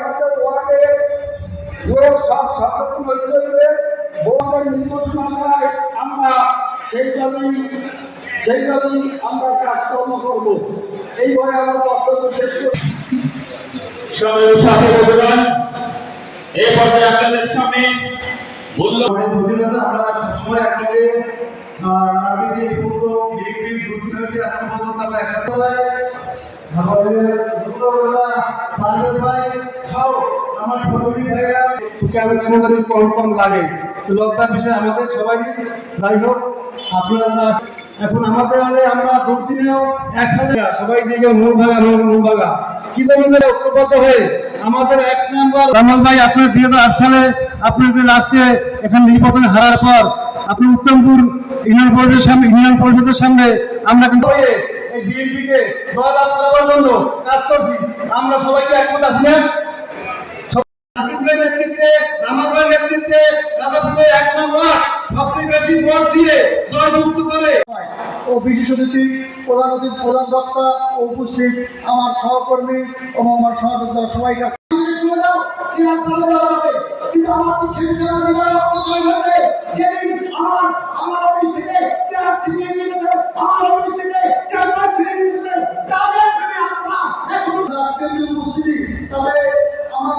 আমাদের লোক সব সচেতন আমরা সেইভাবেই সেইভাবেই আমরা কাজকর্ম করব। এইভাবে আমরা বক্তব্য শেষ করি সবাই সাথে বলবেন এই পর্যায়ে আপনাদের সামনে মূল্য আমরা পূর্ব আমরা একসাথে আমাদের পারভেজ ভাই সব আমার সহযোগী ভাইরা কেন কেন জানি কম কম লাগে। লকডাউন বিষয়ে আমাদের সবাই যাই হোক আপনারা এখন আমাদের আমরা একসাথে সবাই দিকে মূল ভাগা মূল ভাগা কি জন্য ঐক্যবদ্ধ হয়ে আমাদের এক নম্বর রমন ভাই আপনার দুই হাজার আট সালে লাস্টে এখানে নির্বাচনে হারার পর আপনি উত্তমপুর ইউনিয়ন পরিষদের সামনে ইউনিয়ন পরিষদের সামনে আমরা কিন্তু এই বিএনপিকে জয়লাভ করার জন্য কাজ করছি। আমরা সবাইকে একমত আছি না? সাকিব ভাইয়ের নেতৃত্বে আমার ভাইয়ের নেতৃত্বে রাজাপুরে এক নম্বর সবচেয়ে বেশি ভোট দিয়ে জয়যুক্ত করে। ও বিশেষ অতিথি প্রধান অতিথি প্রধান বক্তা ও উপস্থিত আমার সহকর্মী এবং আমার সহযোদ্ধা সবাই কাছে। কিন্তু আমার পক্ষে যেদিন আমার আমার অফিস থেকে চেয়ার ছিনিয়ে নিয়েছে আমার অফিস থেকে চেয়ারম্যান ছিনিয়ে নিয়েছে তাদের থেকে আমরা এখন রাষ্ট্রের উপস্থিতি তবে আমার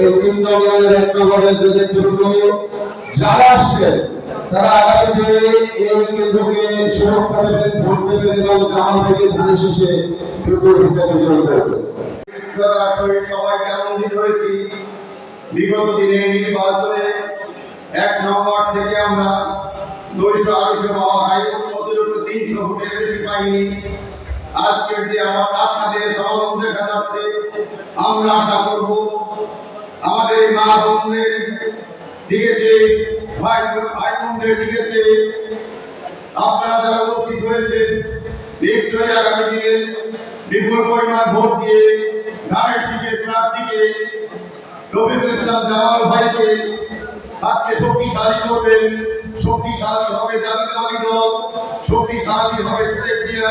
এই তিন দলের এক নম্বরের যে নেতৃত্ব যারা আসছে, তারা আগামীতে এই কেন্দ্রকে সুরক্ষা দেবেন, ভোট দেবেন এবং জামাল বিগত দিনে নির্বাচনে এক নম্বর থেকে আমরা দুইশো, আড়াইশো পাওয়া হাইকোর্ট অতিরিক্ত তিনশো ভোটের বেশি পাইনি। আজকের যে আমার আপনাদের আমরা আশা করব আমাদের এই মা বোনদের দিকে যে ভাই ভাই বোনদের দিকে যে আপনারা যারা উপস্থিত হয়েছেন, নিশ্চয়ই আগামী দিনে বিপুল পরিমাণ ভোট দিয়ে ধানের শীষের প্রার্থীকে, রফিকুল ইসলাম জামাল ভাইকে আজকে শক্তিশালী করবেন। শক্তিশালী হবে জাতীয়তাবাদী দল, শক্তিশালী হবে প্রতিক্রিয়া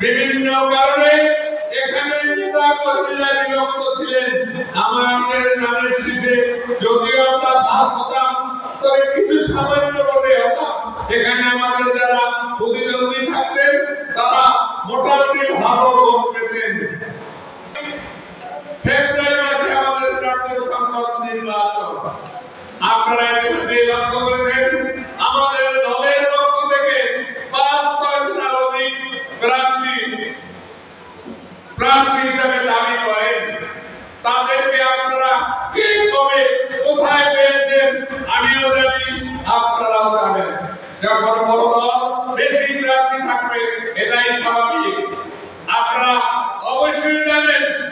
বিভিন্ন কারণে এখানে নেতা বিরক্ত ছিলেন। আমাদের নামের শেষে যদিও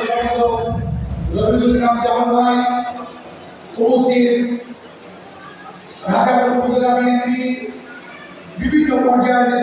সম্মানিত সম্পাদক রবিউল বিভিন্ন পর্যায়ের